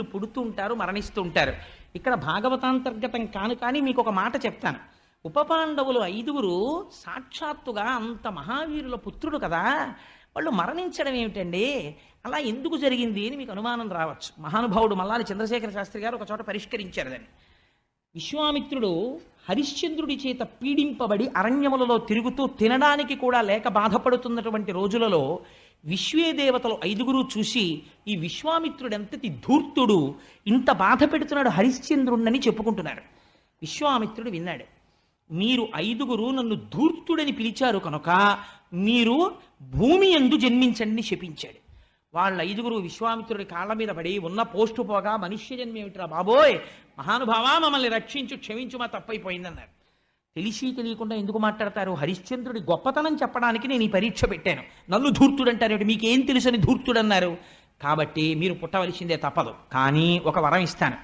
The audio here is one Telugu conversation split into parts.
జీవులు పుడుతూ ఉంటారు మరణిస్తూ ఉంటారు. ఇక్కడ భాగవతాంతర్గతం కాను కానీ మీకు ఒక మాట చెప్తాను. ఉపపాండవులు ఐదుగురు సాక్షాత్తుగా అంత మహావీరుల పుత్రుడు కదా. వాళ్ళు మరణించడం ఏమిటండి? అలా ఎందుకు జరిగింది అని మీకు అనుమానం రావచ్చు. మహానుభావుడు మల్లారి చంద్రశేఖర శాస్త్రి గారు ఒక చోట పరిష్కరించారు దాన్ని. విశ్వామిత్రుడు హరిశ్చంద్రుడి చేత పీడింపబడి అరణ్యములలో తిరుగుతూ తినడానికి కూడా లేక బాధపడుతున్నటువంటి రోజులలో విశ్వే దేవతలు ఐదుగురు చూసి ఈ విశ్వామిత్రుడు ఎంతటి ధూర్తుడు ఇంత బాధ పెడుతున్నాడు హరిశ్చంద్రుణ్ణని చెప్పుకుంటున్నారు. విశ్వామిత్రుడు విన్నాడు మీరు ఐదుగురు నన్ను ధూర్తుడని పిలిచారు కనుక మీరు భూమి ఎందు జన్మించండి శపించాడు వాళ్ళ ఐదుగురు విశ్వామిత్రుడి కాళ్ళ మీద పడి ఉన్న పోస్టు పోగా మనుష్య జన్మ ఏమిట్రా బాబోయ్? మహానుభావా మమ్మల్ని రక్షించు క్షమించు మా తప్పైపోయిందన్నారు. తెలిసి తెలియకుండా ఎందుకు మాట్లాడతారు? హరిశ్చంద్రుడి గొప్పతనం చెప్పడానికి నేను ఈ పరీక్ష పెట్టాను. నన్ను ధూర్తుడు అంటారు మీకేం తెలుసని ధూర్తుడు అన్నారు కాబట్టి మీరు పుట్టవలసిందే తప్పదు. కానీ ఒక వరం ఇస్తాను.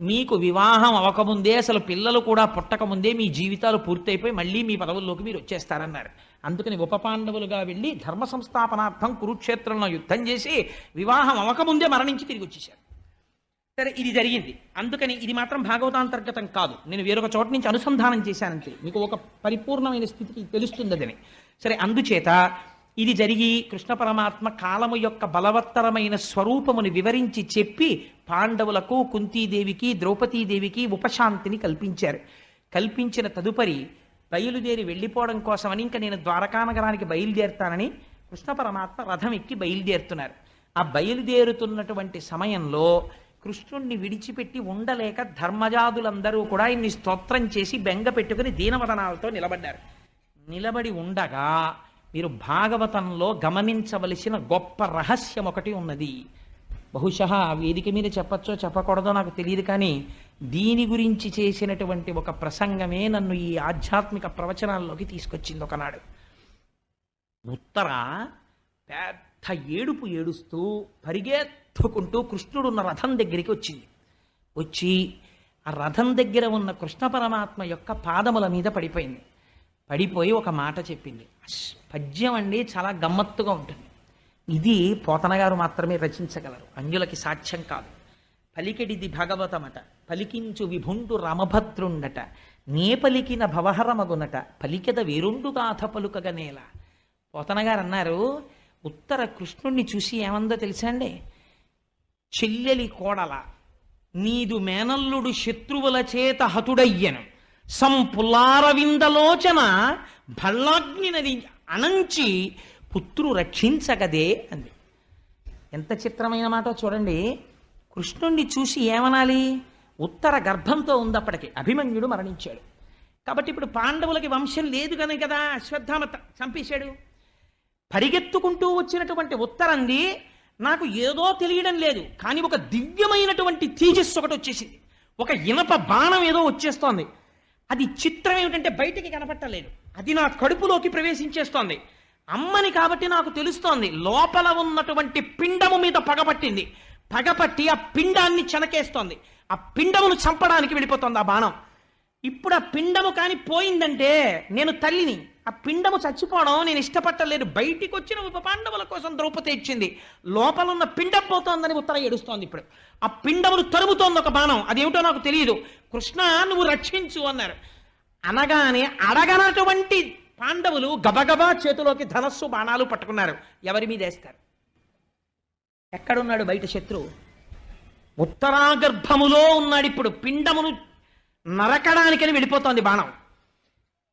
మీకు వివాహం అవ్వకముందే అసలు పిల్లలు కూడా పుట్టకముందే మీ జీవితాలు పూర్తయిపోయి మళ్ళీ మీ పదవుల్లోకి మీరు వచ్చేస్తారన్నారు. అందుకని ఉపపాండవులుగా వెళ్ళి ధర్మ సంస్థాపనార్థం కురుక్షేత్రంలో యుద్ధం చేసి వివాహం అవ్వకముందే మరణించి తిరిగి వచ్చేశారు. సరే ఇది జరిగింది. అందుకని ఇది మాత్రం భాగవతాంతర్గతం కాదు. నేను వేరొక చోట నుంచి అనుసంధానం చేశానంతే మీకు ఒక పరిపూర్ణమైన స్థితికి తెలుస్తుంది అదని సరే అందుచేత ఇది జరిగి కృష్ణ పరమాత్మ కాలము యొక్క బలవత్తరమైన స్వరూపమును వివరించి చెప్పి పాండవులకు కుంతీదేవికి ద్రౌపదీదేవికి ఉపశాంతిని కల్పించారు. కల్పించిన తదుపరి బయలుదేరి వెళ్ళిపోవడం కోసమని ఇంకా నేను ద్వారకా నగరానికి బయలుదేరుతానని కృష్ణ పరమాత్మ రథం ఎక్కి బయలుదేరుతున్నారు. ఆ బయలుదేరుతున్నటువంటి సమయంలో కృష్ణుణ్ణి విడిచిపెట్టి ఉండలేక ధర్మజాదులందరూ కూడా ఇన్ని స్తోత్రం చేసి బెంగ పెట్టుకుని దీనవదనాలతో నిలబడ్డారు. నిలబడి ఉండగా మీరు భాగవతంలో గమనించవలసిన గొప్ప రహస్యం ఒకటి ఉన్నది. బహుశా వేదిక మీద చెప్పచ్చో చెప్పకూడదో నాకు తెలియదు కానీ దీని గురించి చేసినటువంటి ఒక ప్రసంగమే నన్ను ఈ ఆధ్యాత్మిక ప్రవచనాల్లోకి తీసుకొచ్చింది ఒకనాడు. ఉత్తర పెద్ద ఏడుపు ఏడుస్తూ పరిగెత్తుకుంటూ కృష్ణుడున్న రథం దగ్గరికి వచ్చింది. వచ్చి ఆ రథం దగ్గర ఉన్న కృష్ణ పరమాత్మ యొక్క పాదముల మీద పడిపోయింది. పడిపోయి ఒక మాట చెప్పింది. పద్యం అండి చాలా గమ్మత్తుగా ఉంటుంది. ఇది పోతనగారు మాత్రమే రచించగలరు. అంజులకి సాక్ష్యం కాదు. పలికెడిది భగవతమట పలికించు విభుండు రామభద్రుండట నే పలికిన భవహరమగునట పలికెద వేరుండు గాథ పలుకగనేల. పోతన అన్నారు ఉత్తర కృష్ణుణ్ణి చూసి ఏమందో తెలుసా అండి? చెల్లెలి కోడల నీదు మేనల్లుడు శత్రువుల చేత హతుడయ్యను. సంపులారవిందలోచన భళ్ళాగ్ని నది అనంచి పుత్రు రక్షించగదే అంది. ఎంత చిత్రమైన మాట చూడండి. కృష్ణుణ్ణి చూసి ఏమనాలి? ఉత్తర గర్భంతో ఉంది అప్పటికి అభిమన్యుడు మరణించాడు. కాబట్టి ఇప్పుడు పాండవులకి వంశం లేదు కనుక కదా అశ్వత్థామ చంపేశాడు. పరిగెత్తుకుంటూ వచ్చినటువంటి ఉత్తరంది నాకు ఏదో తెలియడం లేదు కానీ ఒక దివ్యమైనటువంటి తేజస్సు ఒకటి వచ్చేసింది. ఒక ఇనప బాణం ఏదో వచ్చేస్తోంది. అది చిత్రం ఏమిటంటే బయటికి కనపట్టలేదు. అది నా కడుపులోకి ప్రవేశించేస్తోంది. అమ్మని కాబట్టి నాకు తెలుస్తోంది లోపల ఉన్నటువంటి పిండము మీద పగపట్టింది. పగపట్టి ఆ పిండాన్ని చెనకేస్తోంది. ఆ పిండమును చంపడానికి వెళ్ళిపోతుంది ఆ బాణం. ఇప్పుడు ఆ పిండము కాని పోయిందంటే నేను తల్లిని. ఆ పిండము చచ్చిపోవడం నేను ఇష్టపట్టలేదు. బయటికి వచ్చిన ఉప పాండవుల కోసం ద్రౌపది ఇచ్చింది లోపల ఉన్న పిండం పోతోందని ఉత్తర ఏడుస్తోంది ఇప్పుడు. ఆ పిండమును తరుముతోంది ఒక బాణం. అదేమిటో నాకు తెలియదు. కృష్ణ నువ్వు రక్షించు అన్నారు. అనగానే అడగనటువంటి పాండవులు గబగబా చేతిలోకి ధనస్సు బాణాలు పట్టుకున్నారు. ఎవరి మీద వేస్తారు? ఎక్కడున్నాడు బయట శత్రువు? ఉత్తరాగర్భములో ఉన్నాడు ఇప్పుడు. పిండమును నరకడానికని వెళ్ళిపోతోంది బాణం.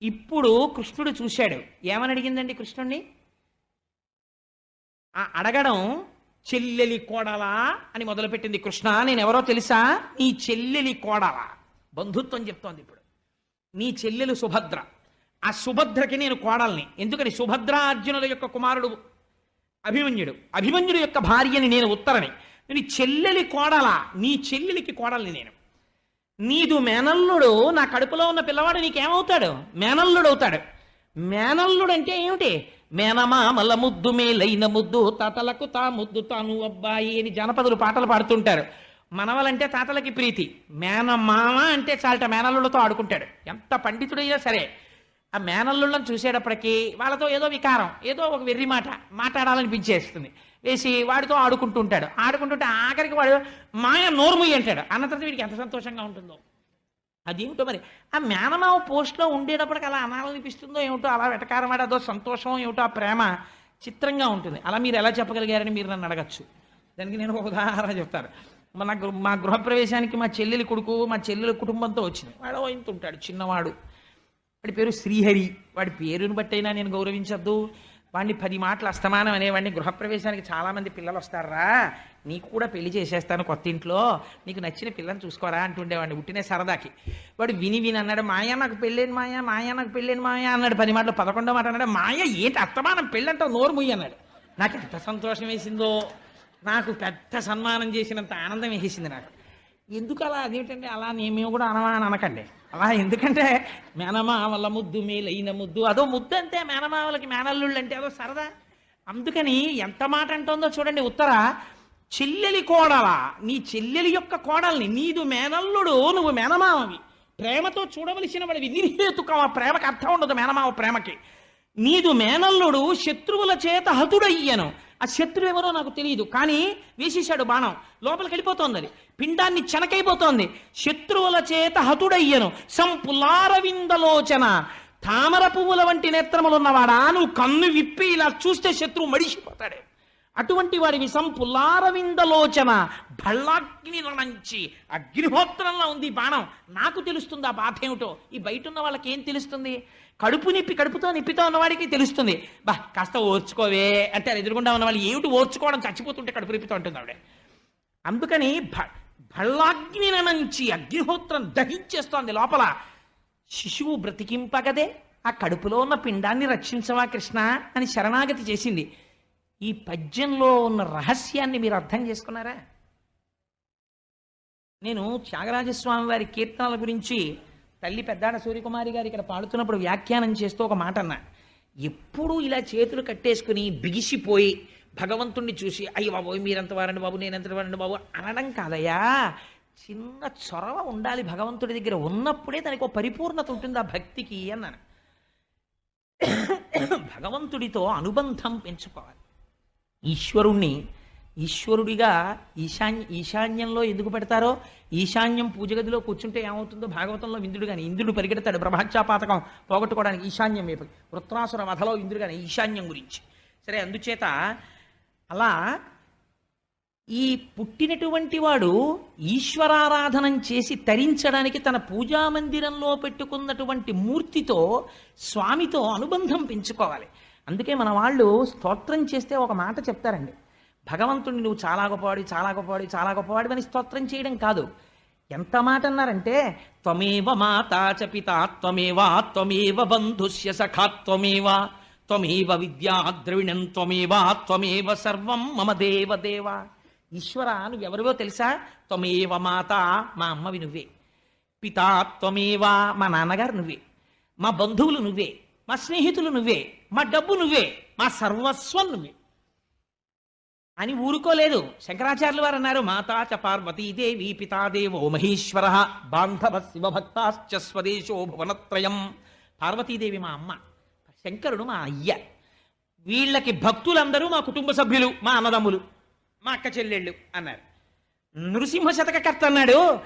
ఇప్పుడు కృష్ణుడు చూశాడు. ఏమని అడిగిందండి కృష్ణుణ్ణి? ఆ అడగడం చెల్లెలి కోడలా అని మొదలుపెట్టింది కృష్ణ. నేను ఎవరో తెలుసా? నీ చెల్లెలి కోడలా. బంధుత్వం చెప్తోంది ఇప్పుడు. నీ చెల్లెలు సుభద్ర. ఆ సుభద్రకి నేను కోడల్ని. ఎందుకని? సుభద్ర అర్జునుల యొక్క కుమారుడు అభిమన్యుడు. అభిమన్యుడు యొక్క భార్యని నేను ఉత్తరని. నీ చెల్లెలి కోడలా. నీ చెల్లెలికి కోడల్ని నేను. నీదు మేనల్లుడు నా కడుపులో ఉన్న పిల్లవాడు నీకేమవుతాడు? మేనల్లుడు అవుతాడు మేనల్లుడు అంటే ఏమిటి? మేనమామల ముద్దు మేలైన ముద్దు తాతలకు తా ముద్దు తాను అబ్బాయి అని జనపదులు పాటలు పాడుతుంటారు. మనవలంటే తాతలకి ప్రీతి. మేనమామ అంటే చాలట మేనల్లుడితో ఆడుకుంటాడు. ఎంత పండితుడైనా సరే. ఆ మేనల్లుళ్ళని చూసేటప్పటికీ వాళ్ళతో ఏదో వికారం ఏదో ఒక వెర్రి మాట మాట్లాడాలనిపించేస్తుంది. వేసి వాడితో ఆడుకుంటూ ఉంటాడు ఆడుకుంటుంటే ఆఖరికి వాడు మాయ నోరుముయ్యి అంటాడు. అన్న తర్వాత వీడికి ఎంత సంతోషంగా ఉంటుందో. అదేమిటో మరి? ఆ మేనమావ పోస్ట్లో ఉండేటప్పటికి అలా అనాలనిపిస్తుందో ఏమిటో అలా వెటకారం అదో సంతోషం ఏమిటో ఆ ప్రేమ చిత్రంగా ఉంటుంది. అలా మీరు ఎలా చెప్పగలిగారని మీరు నన్ను అడగచ్చు. దానికి నేను ఒక ఉదాహరణ చెప్తాను. మన మా గృహప్రవేశానికి మా చెల్లెలి కొడుకు మా చెల్లెలి కుటుంబంతో వచ్చింది. వాడు ఇంత ఉంటాడు చిన్నవాడు. వాడి పేరు శ్రీహరి. వాడి పేరుని బట్టైనా నేను గౌరవించద్దు. వాడిని పది మాటలు అస్తమానం అనేవాడిని గృహప్రవేశానికి చాలామంది పిల్లలు వస్తారా నీకు కూడా పెళ్ళి చేసేస్తాను కొత్త ఇంట్లో నీకు నచ్చిన పిల్లని చూసుకోరా అంటుండేవాడిని ఉట్టినే సరదాకి. వాడు విని విని అన్నాడు మాయా నాకు పెళ్ళేను మాయా? మాయా నాకు పెళ్ళేను మాయా? అన్నాడు పది మాటలు పదకొండో మాట అన్నాడు మాయ ఏంటి అత్తమానం పెళ్ళంటావు నోరు ముయ్యి అన్నాడు. నాకు ఎంత సంతోషం వేసిందో నాకు పెద్ద సన్మానం చేసినంత ఆనందం వేసేసింది నాకు. ఎందుకు అలా అదేంటంటే అలా నేను మేము కూడా అనవా అని అనకండి. అలా ఎందుకంటే మేనమావల ముద్దు మేలైన ముద్దు. అదో ముద్దు అంతే మేనమావలకి మేనల్లుళ్ళు అంటే అదో సరదా. అందుకని ఎంత మాట అంటుందో చూడండి ఉత్తర చెల్లెలి కోడల నీ చెల్లెలి యొక్క కోడల్ని నీదు మేనల్లుడు నువ్వు మేనమావవి ప్రేమతో చూడవలసిన వాడివి నిర్హేతుకం ఆ ప్రేమకి అర్థం ఉండదు మేనమావ ప్రేమకి. నీదు మేనల్లుడు శత్రువుల చేత హతుడయ్యను. ఆ శత్రువు ఎవరో నాకు తెలియదు కానీ వేసేశాడు బాణం. లోపలికి వెళ్ళిపోతోంది అది. పిండాన్ని చెనకైపోతోంది. శత్రువుల చేత హతుడయ్యను. సంపులారవిందలోచన తామర పువ్వుల వంటి నేత్రములున్నవాడా? నువ్వు కన్ను విప్పి ఇలా చూస్తే శత్రువు మడిసిపోతాడే అటువంటి వాడి విషం పుల్లారవిందలోచన భళ్ళాగ్ని రణంచి. అగ్నిహోత్రంలో ఉంది బాణం. నాకు తెలుస్తుంది ఆ బాధ ఏమిటో. ఈ బయట ఉన్న వాళ్ళకి ఏం తెలుస్తుంది? కడుపు నిప్పి కడుపుతో నిప్పితో ఉన్నవాడికి తెలుస్తుంది. బా కాస్త ఓర్చుకోవే అంటే అది ఎదురుగుండా ఉన్నవాళ్ళు ఏమిటి ఓర్చుకోవడం? చచ్చిపోతుంటే కడుపు నిప్పితో ఉంటుంది ఆవిడ. అందుకని భ భళ్ళాగ్ని నుంచి అగ్నిహోత్రం దహించేస్తోంది లోపల. శిశువు బ్రతికింపగదే ఆ కడుపులో ఉన్న పిండాన్ని రక్షించవా కృష్ణ అని శరణాగతి చేసింది. ఈ పద్యంలో ఉన్న రహస్యాన్ని మీరు అర్థం చేసుకున్నారా? నేను త్యాగరాజస్వామి వారి కీర్తనల గురించి తల్లి పెద్దాడ సూర్యకుమారి గారు ఇక్కడ పాడుతున్నప్పుడు వ్యాఖ్యానం చేస్తూ ఒక మాట అన్నా. ఎప్పుడూ ఇలా చేతులు కట్టేసుకుని బిగిసిపోయి భగవంతుణ్ణి చూసి అయ్య బాబోయ్ మీరంత వారండి బాబు నేనెంత వారండి బాబు అనడం కాదయ్యా. చిన్న చొరవ ఉండాలి భగవంతుడి దగ్గర ఉన్నప్పుడే దానికి ఒక పరిపూర్ణత ఉంటుంది ఆ భక్తికి అన్నాను. భగవంతుడితో అనుబంధం పెంచుకోవాలి. ఈశ్వరుణ్ణి ఈశ్వరుడిగా ఈశాన్య ఈశాన్యంలో ఎందుకు పెడతారో ఈశాన్యం పూజ గదిలో కూర్చుంటే ఏమవుతుందో భాగవతంలో ఇంద్రుడు కానీ ఇంద్రుడు పరిగెడతాడు ప్రభాక్షాపాతకం పోగొట్టుకోవడానికి ఈశాన్యం వైపు వృత్రాసుర వధలో ఇంద్రుడు కానీ ఈశాన్యం గురించి. సరే అందుచేత అలా ఈ పుట్టినటువంటి వాడు ఈశ్వరారాధనం చేసి తరించడానికి తన పూజా మందిరంలో పెట్టుకున్నటువంటి మూర్తితో స్వామితో అనుబంధం పెంచుకోవాలి. అందుకే మన వాళ్ళు స్తోత్రం చేస్తే ఒక మాట చెప్తారండి. భగవంతుడిని నువ్వు చాలా గొప్పవాడి చాలా గొప్పవాడి చాలా గొప్పవాడి అని స్తోత్రం చేయడం కాదు. ఎంత మాట అన్నారంటే త్వమేవ మాతా చ పితా త్వమేవ త్వమేవ బంధుస్య సఖా త్వమేవ త్వమేవ విద్యా ద్రవిణం త్వమేవ త్వమేవ సర్వం మమ దేవ దేవ. ఈశ్వర నువ్వెవరివో తెలుసా? త్వమేవ మాత మా అమ్మవి నువ్వే. పితా త్వమేవ మా నాన్నగారు నువ్వే. మా బంధువులు నువ్వే. మా స్నేహితులు నువ్వే. మా డబ్బు నువ్వే. మా సర్వస్వం నువ్వే. అని ఊరుకోలేదు. శంకరాచార్యులు వారు అన్నారు మాతా చ పార్వతీదేవి పితాదేవో మహేశ్వర బాంధవ శివభక్తాశ్చ స్వదేశో భువనత్రయం. పార్వతీదేవి మా అమ్మ శంకరుడు మా అయ్య. వీళ్ళకి భక్తులందరూ మా కుటుంబ సభ్యులు మా అన్నదమ్ములు మా అక్క చెల్లెళ్ళు అన్నారు. నృసింహ శతకర్త అన్నాడు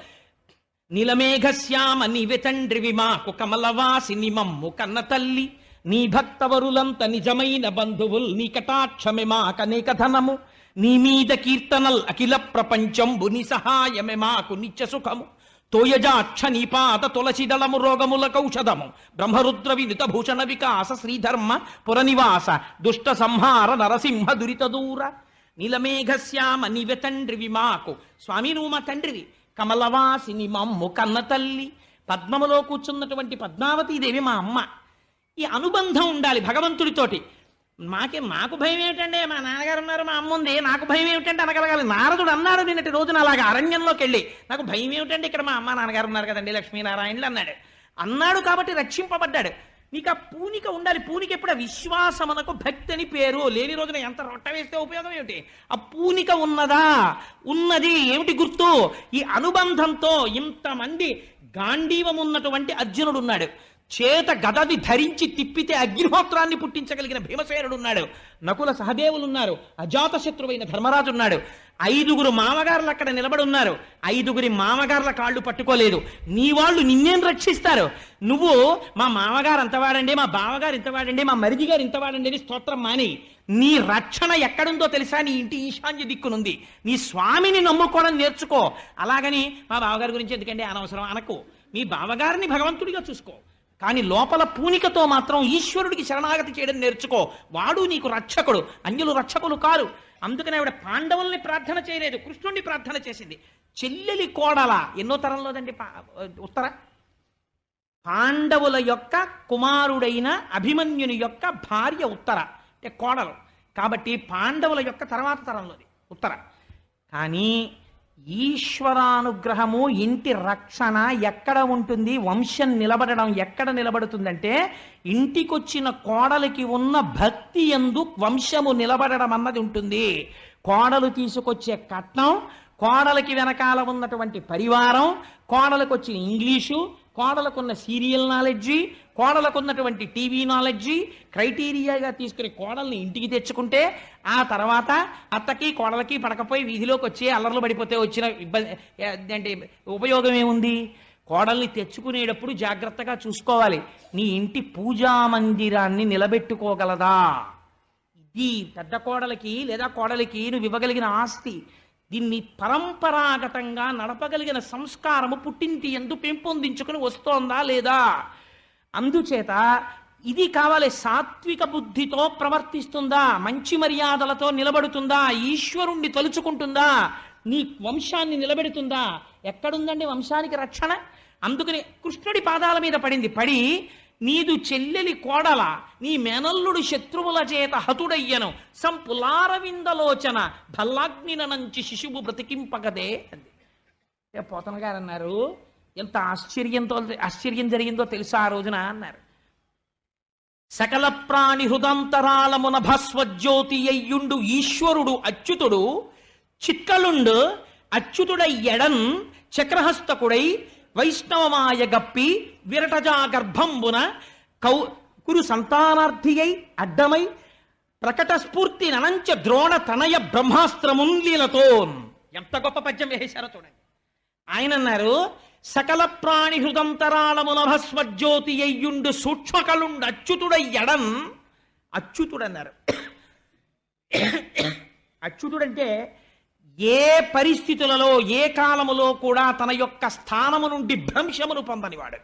నీలమేఘశ్యామ నీవే తండ్రివి మాకు కమలవాసిని మమ్ము కన్న తల్లి. నీ భక్తవరులంత నిజమైన బంధువుల్ నీ కటాక్షమే మాకనేక ధనము. నీ మీద కీర్తనల్ అఖిల ప్రపంచంబు నీ సహాయమే మాకు నిత్య సుఖము. తోయజాక్ష నీపాద తులసిదళము రోగముల కౌషధము బ్రహ్మరుద్ర వినుత భూషణ వికాస శ్రీధర్మ పురనివాస దుష్ట సంహార నరసింహ దురిత దూర. నీలమేఘశ్యామ నీవె తండ్రివి మాకు. స్వామి నువ్వు మా తండ్రివి. కమలవాసిని మమ్ము కన్న తల్లి. పద్మములో కూర్చున్నటువంటి పద్మావతీదేవి మా అమ్మ. ఈ అనుబంధం ఉండాలి భగవంతుడితోటి. మాకే మాకు భయం ఏమిటంటే మా నాన్నగారు ఉన్నారు మా అమ్మ ఉంది. నాకు భయం ఏమిటంటే అనగలగాలి? నారదుడు అన్నాడు నిన్నటి రోజున అలాగా అరణ్యంలోకి వెళ్ళి. నాకు భయం ఏమిటంటే ఇక్కడ మా అమ్మ నాన్నగారు ఉన్నారు కదండి లక్ష్మీనారాయణులు అన్నాడు. అన్నాడు కాబట్టి రక్షింపబడ్డాడు. నీకు ఆ పూనిక ఉండాలి. పూనిక ఎప్పుడు? విశ్వాసమునకు భక్తి అని పేరు. లేని రోజున ఎంత రొట్ట వేస్తే ఉపయోగం ఏమిటి? ఆ పూనిక ఉన్నదా? ఉన్నది. ఏమిటి గుర్తు? ఈ అనుబంధంతో ఇంతమంది గాంధీవం ఉన్నటువంటి అర్జునుడు ఉన్నాడు. చేత గదది ధరించి తిప్పితే అగ్నిహోత్రాన్ని పుట్టించగలిగిన భీమసేనుడు ఉన్నాడు. నకుల సహదేవులు ఉన్నారు అజాతశత్రువైన ధర్మరాజు ఉన్నాడు ఐదుగురు మామగారులు అక్కడ నిలబడి ఉన్నారు ఐదుగురి మామగారుల కాళ్ళు పట్టుకోలేదు. నీ వాళ్ళు నిన్నేం రక్షిస్తారు? నువ్వు మా మామగారు అంతవాడండి మా బావగారు ఇంతవాడండి మా మరిది గారు ఇంతవాడండి అని స్తోత్రం మాని నీ రక్షణ ఎక్కడుందో తెలుసా? నీ ఇంటి ఈశాన్య దిక్కునుంది. నీ స్వామిని నమ్ముకోవడం నేర్చుకో. అలాగని మా బావగారి గురించి ఎందుకంటే అనవసరం అనకు. మీ బావగారిని భగవంతుడిగా చూసుకో. కానీ లోపల పూనికతో మాత్రం ఈశ్వరుడికి శరణాగతి చేయడం నేర్చుకో. వాడు నీకు రక్షకుడు అన్యులు రక్షకులు కారు. అందుకని ఆవిడ పాండవుల్ని ప్రార్థన చేయలేదు కృష్ణుణ్ణి ప్రార్థన చేసింది. చెల్లెలి కోడల ఎన్నో తరంలోదండి పా- ఉత్తర? పాండవుల యొక్క కుమారుడైన అభిమన్యుని యొక్క భార్య ఉత్తర. అంటే కోడలు. కాబట్టి పాండవుల యొక్క తర్వాత తరంలోది ఉత్తర. కానీ ఈశ్వరానుగ్రహము ఇంటి రక్షణ ఎక్కడ ఉంటుంది? వంశం నిలబడడం ఎక్కడ నిలబడుతుందంటే ఇంటికొచ్చిన కోడలికి ఉన్న భక్తి ఎందు వంశము నిలబడడం అన్నది ఉంటుంది. కోడలు తీసుకొచ్చే కట్నం కోడలికి వెనకాల ఉన్నటువంటి పరివారం కోడలకు వచ్చిన ఇంగ్లీషు కోడలకున్న సీరియల్ నాలెడ్జి కోడలకున్నటువంటి టీవీ నాలెడ్జి క్రైటీరియాగా తీసుకుని కోడల్ని ఇంటికి తెచ్చుకుంటే ఆ తర్వాత అత్తకి కోడలకి పడకపోయి వీధిలోకి వచ్చి అల్లర్లు పడిపోతే వచ్చిన ఇబ్బంది అంటే ఉపయోగం ఏముంది? కోడల్ని తెచ్చుకునేటప్పుడు జాగ్రత్తగా చూసుకోవాలి. నీ ఇంటి పూజా మందిరాన్ని నిలబెట్టుకోగలదా? ఇది పెద్ద కోడలికి లేదా కోడలికి నువ్వు ఇవ్వగలిగిన ఆస్తి. దీన్ని పరంపరాగతంగా నడపగలిగిన సంస్కారము పుట్టింటి ఎందు పెంపొందించుకుని వస్తోందా లేదా? అందుచేత ఇది కావాలి సాత్విక బుద్ధితో ప్రవర్తిస్తుందా? మంచి మర్యాదలతో నిలబడుతుందా? ఈశ్వరుణ్ణి తలుచుకుంటుందా? నీ వంశాన్ని నిలబెడుతుందా? ఎక్కడుందండి వంశానికి రక్షణ? అందుకని కృష్ణుడి పాదాల మీద పడింది. పడి నీదు చెల్లెలి కోడల నీ మేనల్లుడు శత్రువుల చేత హతుడయ్యను. సంపులారవిందలోచన భల్లాగ్నినంచి శిశువు బ్రతికింపగదే అంది. పోతన గారు అన్నారు ఎంత ఆశ్చర్యంతో ఆశ్చర్యం జరిగిందో తెలుసా ఆ రోజున అన్నారు. సకల ప్రాణి హృదంతరాలమున భస్వజ్యోతి అయ్యుండు ఈశ్వరుడు అచ్యుతుడు చిక్కలుండు అచ్యుతుడై ఎడన్ చక్రహస్తకుడై వైష్ణవమాయ గప్పి విరటజా గర్భంబున కౌ కురు సంతానార్థియై అడ్డమై ప్రకట స్ఫూర్తి ననంచ ద్రోణ తనయ బ్రహ్మాస్త్రమున్లీలతో ఎంత గొప్ప పద్యం వేశారో చూడండి. ఆయన అన్నారు సకల ప్రాణి హృదంతరాళమున భస్వజ్యోతి అయ్యుండు సూక్ష్మకలుండు అచ్యుతుడై ఎడన్ అచ్యుతుడన్నారు. అచ్యుతుడంటే ఏ పరిస్థితులలో ఏ కాలములో కూడా తన యొక్క స్థానము నుండి భ్రంశమును పొందనివాడు.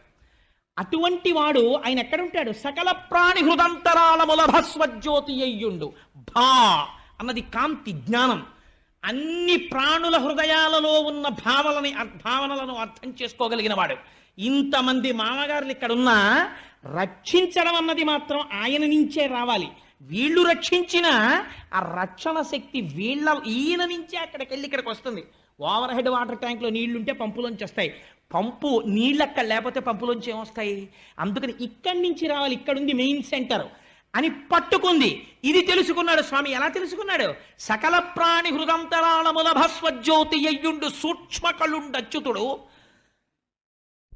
అటువంటి వాడు ఆయన ఎక్కడుంటాడు? సకల ప్రాణి హృదంతరాళముల భస్వజ్యోతి అయ్యుండు. భా అన్నది కాంతి జ్ఞానం. అన్ని ప్రాణుల హృదయాలలో ఉన్న భావలని భావనలను అర్థం చేసుకోగలిగిన వాడు. ఇంతమంది మామగారులు ఇక్కడున్నా రక్షించడం అన్నది మాత్రం ఆయన నుంచే రావాలి. వీళ్ళు రక్షించిన ఆ రక్షణ శక్తి వీళ్ళ ఈయన నుంచే అక్కడికి వెళ్ళి ఇక్కడికి వస్తుంది. ఓవర్ హెడ్ వాటర్ ట్యాంక్లో నీళ్ళుంటే పంపులోంచి వస్తాయి. పంపు నీళ్ళు అక్కడ లేకపోతే పంపులోంచి ఏమొస్తాయి? అందుకని ఇక్కడి నుంచి రావాలి ఇక్కడుంది మెయిన్ సెంటర్ అని పట్టుకుంది. ఇది తెలుసుకున్నాడు స్వామి. ఎలా తెలుసుకున్నాడు? సకల ప్రాణి హృదంతరాళముల భస్వజ్యోతి అయ్యుండు సూక్ష్మ కళ్ళుండచ్యుతుడు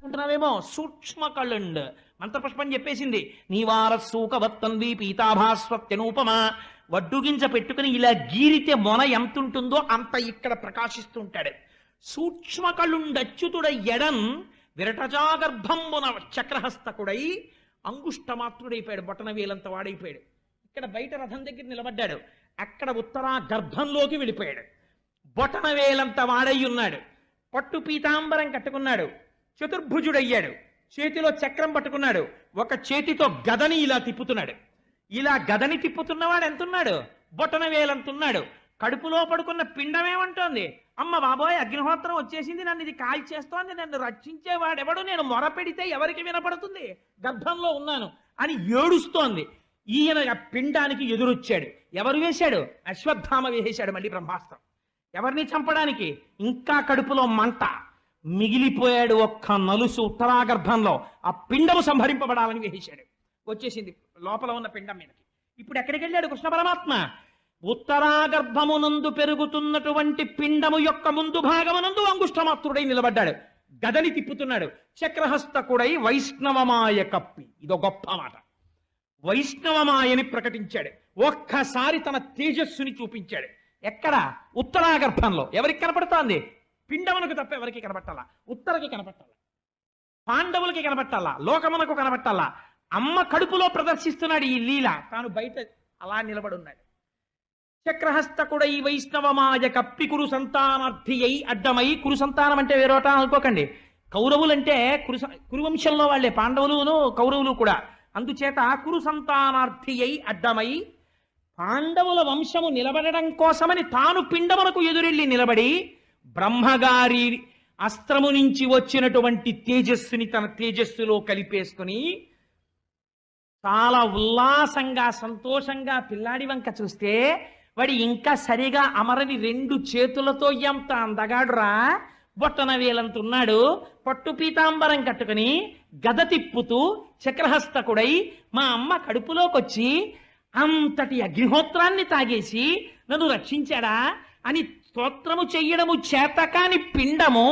అంటున్నావేమో? సూక్ష్మ కళ్ళుండు. మంత్రపుష్పం చెప్పేసింది. నీవార సూకవత్తంది పీతాభాస్వత్యనూపమా? వడ్డుగింజ పెట్టుకుని ఇలా గీరితే మొన ఎంత ఉంటుందో అంత ఇక్కడ ప్రకాశిస్తుంటాడు సూక్ష్మకళుండచ్యుతుడ ఎడం ఎడన్ విరటజాగర్భంబున చక్రహస్తకుడై అంగుష్టమాత్రుడైపోయాడు బొటనవేలంత వాడైపోయాడు. ఇక్కడ బయట రథం దగ్గర నిలబడ్డాడు. అక్కడ ఉత్తరా గర్భంలోకి వెళ్ళిపోయాడు. బొటన వేలంత వాడై ఉన్నాడు. పట్టు పీతాంబరం కట్టుకున్నాడు. చతుర్భుజుడయ్యాడు. చేతిలో చక్రం పట్టుకున్నాడు. ఒక చేతితో గదని ఇలా తిప్పుతున్నాడు. ఇలా గదని తిప్పుతున్నవాడు ఎంతున్నాడు? బొటనవేలంతున్నాడు. కడుపులో పడుకున్న పిండమేమంటోంది? అమ్మ బాబోయ్ అగ్నిహోత్రం వచ్చేసింది నన్ను ఇది కాల్చేస్తోంది నన్ను రక్షించేవాడెవడు? నేను మొరపెడితే ఎవరికి వినపడుతుంది? గర్భంలో ఉన్నాను అని ఏడుస్తోంది. ఈయన ఆ పిండానికి ఎదురొచ్చాడు. ఎవరు వేశాడు? అశ్వత్థామ వేసేశాడు మళ్ళీ బ్రహ్మాస్త్రం. ఎవరిని చంపడానికి? ఇంకా కడుపులో మంట. మిగిలిపోయాడు ఒక్క నలుసు ఉత్తరాగర్భంలో. ఆ పిండము సంహరింపబడాలని వేసేశాడు వచ్చేసింది లోపల ఉన్న పిండం మీదకి. ఇప్పుడు ఎక్కడికి వెళ్ళాడు కృష్ణ పరమాత్మ? ఉత్తరాగర్భమునందు పెరుగుతున్నటువంటి పిండము యొక్క ముందు భాగమునందు అంగుష్టమాత్రుడై నిలబడ్డాడు. గదని తిప్పుతున్నాడు. చక్రహస్తకుడై వైష్ణవమాయ కప్పి. ఇదో గొప్ప మాట. వైష్ణవమాయని ప్రకటించాడు. ఒక్కసారి తన తేజస్సుని చూపించాడు. ఎక్కడ? ఉత్తరాగర్భంలో. ఎవరికి కనపడుతోంది? పిండమునకు తప్ప ఎవరికి కనపట్టాలా ఉత్తరకి కనపట్టాలా పాండవులకి కనపట్టాలా లోకమునకు కనపట్టాలా అమ్మ కడుపులో ప్రదర్శిస్తున్నాడు ఈ లీల. తాను బయట అలా నిలబడి ఉన్నాడు. చక్రహస్తకుడై వైష్ణవమాయ కప్పి కురు సంతానార్థి అయి అడ్డమై కురు సంతానం అంటే వేరోట అనుకోకండి. కౌరవులంటే కురు కురువంశంలో వాళ్ళే పాండవులును కౌరవులు కూడా. అందుచేత కురు సంతానార్థి అయి అడ్డమై పాండవుల వంశము నిలబడడం కోసమని తాను పిండమునకు ఎదురెళ్ళి నిలబడి బ్రహ్మగారి అస్త్రము నుంచి వచ్చినటువంటి తేజస్సుని తన తేజస్సులో కలిపేసుకుని చాలా ఉల్లాసంగా సంతోషంగా పిల్లాడి వంక చూస్తే వాడి ఇంకా సరిగా అమరని రెండు చేతులతో ఎంత అందగాడురా? బొట్టన వేలంతున్నాడు. పట్టు పీతాంబరం కట్టుకుని గద తిప్పుతూ చక్రహస్తకుడై మా అమ్మ కడుపులోకొచ్చి అంతటి అగ్నిహోత్రాన్ని తాగేసి నన్ను రక్షించాడా అని స్తోత్రము చెయ్యడము చేతకాని పిండము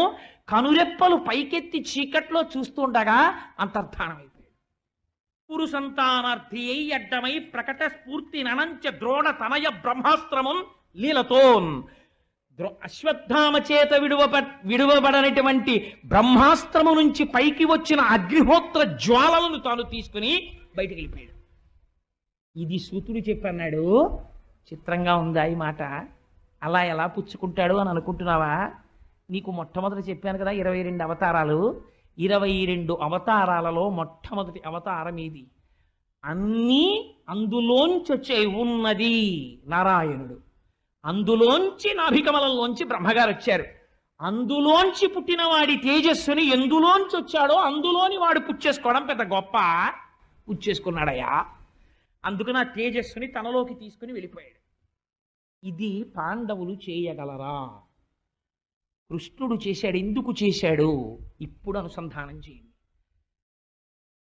కనురెప్పలు పైకెత్తి చీకట్లో చూస్తుండగా అంతర్ధానమైపోయాడు పురు సంతానార్థి అయి అడ్డమై ప్రకట స్ఫూర్తి ననంచ ద్రోణ తనయ బ్రహ్మాస్త్రమున్ లీలతోన్. ద్రో- అశ్వత్థామ చేత విడువబ విడువబడనటువంటి బ్రహ్మాస్త్రము నుంచి పైకి వచ్చిన అగ్నిహోత్ర జ్వాలలను తాను తీసుకుని బయటికి వెళ్ళిపోయాడు ఇది సూతుడు చెప్పన్నాడు చిత్రంగా ఉందా ఈ మాట? అలా ఎలా పుచ్చుకుంటాడు అని అనుకుంటున్నావా? నీకు మొట్టమొదటి చెప్పాను కదా ఇరవై రెండు అవతారాలు. ఇరవై రెండు అవతారాలలో మొట్టమొదటి అవతారం ఇది. అన్నీ అందులోంచి వచ్చే ఉన్నది నారాయణుడు. అందులోంచి నాభికమలంలోంచి బ్రహ్మగారు వచ్చారు. అందులోంచి పుట్టిన వాడి తేజస్సుని ఎందులోంచి వచ్చాడో అందులోని వాడు పుచ్చేసుకోవడం పెద్ద గొప్ప పుచ్చేసుకున్నాడయ్యా అందుకు నా తేజస్సుని తనలోకి తీసుకుని వెళ్ళిపోయాడు. ఇది పాండవులు చేయగలరా? కృష్ణుడు చేశాడు ఎందుకు చేశాడు. ఇప్పుడు అనుసంధానం చేయండి.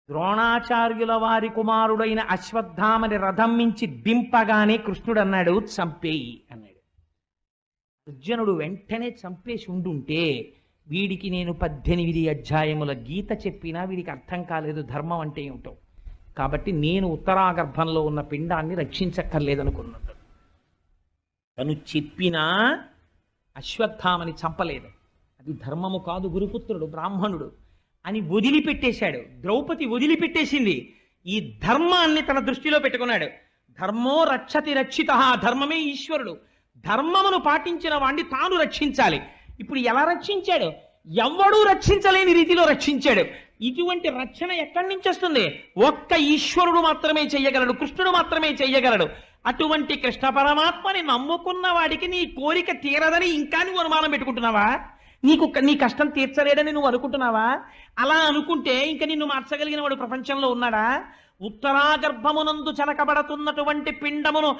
ద్రోణాచార్యుల వారి కుమారుడైన అశ్వత్థామని రథం మించి దింపగానే కృష్ణుడు అన్నాడు చంపేయి అన్నాడు. అర్జునుడు వెంటనే చంపేసి ఉండుంటే వీడికి నేను పద్దెనిమిది అధ్యాయముల గీత చెప్పినా వీడికి అర్థం కాలేదు ధర్మం అంటే ఏమిటో. కాబట్టి నేను ఉత్తరాగర్భంలో ఉన్న పిండాన్ని రక్షించక్కర్లేదనుకున్నాడు. తను చెప్పినా అశ్వత్థామని చంపలేదు. అది ధర్మము కాదు గురుపుత్రుడు బ్రాహ్మణుడు అని వదిలిపెట్టేశాడు. ద్రౌపది వదిలిపెట్టేసింది. ఈ ధర్మాన్ని తన దృష్టిలో పెట్టుకున్నాడు. ధర్మో రక్షతి రక్షిత ధర్మమే ఈశ్వరుడు. ధర్మమును పాటించిన వాణ్ణి తాను రక్షించాలి. ఇప్పుడు ఎలా రక్షించాడు? ఎవ్వడూ రక్షించలేని రీతిలో రక్షించాడు. ఇటువంటి రక్షణ ఎక్కడి నుంచి వస్తుంది? ఒక్క ఈశ్వరుడు మాత్రమే చెయ్యగలడు కృష్ణుడు మాత్రమే చెయ్యగలడు అటువంటి కృష్ణ పరమాత్మని నమ్ముకున్న వాడికి నీ కోరిక తీరదని ఇంకా నువ్వు అనుమానం పెట్టుకుంటున్నావా? నీకు నీ కష్టం తీర్చలేడని నువ్వు అనుకుంటున్నావా? అలా అనుకుంటే ఇంకా నిన్ను మార్చగలిగిన వాడు ప్రపంచంలో ఉన్నాడా? ఉత్తరాగర్భమునందు చనకబడుతున్నటువంటి పిండమును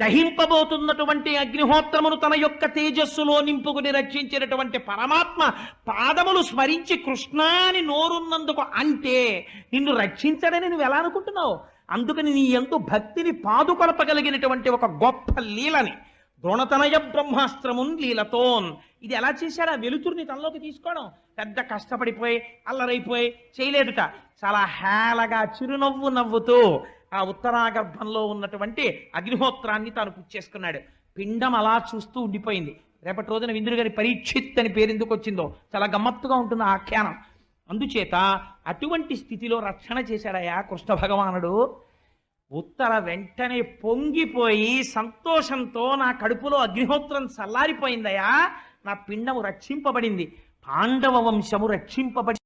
దహింపబోతున్నటువంటి అగ్నిహోత్రమును తన యొక్క తేజస్సులో నింపుకుని రక్షించినటువంటి పరమాత్మ పాదములు స్మరించి కృష్ణాని నోరున్నందుకు అంటే నిన్ను రక్షించడని నువ్వు ఎలా అనుకుంటున్నావు? అందుకని నీ ఎందు భక్తిని పాదుకొలపగలిగినటువంటి ఒక గొప్ప లీలని ద్రోణతనయ బ్రహ్మాస్త్రమున్ లీలతోన్. ఇది ఎలా చేశాడు ఆ వెలుతురుని తనలోకి తీసుకోవడం. పెద్ద కష్టపడిపోయి అల్లరైపోయి చేయలేదుట. చాలా హేళగా చిరునవ్వు నవ్వుతూ ఆ ఉత్తరాగర్భంలో ఉన్నటువంటి అగ్నిహోత్రాన్ని తాను పుచ్చేసుకున్నాడు. పిండం అలా చూస్తూ ఉండిపోయింది. రేపటి రోజున విందుడు గారి పరీక్షిత్ అని పేరు ఎందుకు వచ్చిందో? చాలా గమ్మత్తుగా ఉంటుంది ఆఖ్యానం అందుచేత అటువంటి స్థితిలో రక్షణ చేశాడయా కృష్ణ భగవానుడు. ఉత్తర వెంటనే పొంగిపోయి సంతోషంతో నా కడుపులో అగ్నిహోత్రం చల్లారిపోయిందయా నా పిండము రక్షింపబడింది. పాండవ వంశము రక్షింపబడి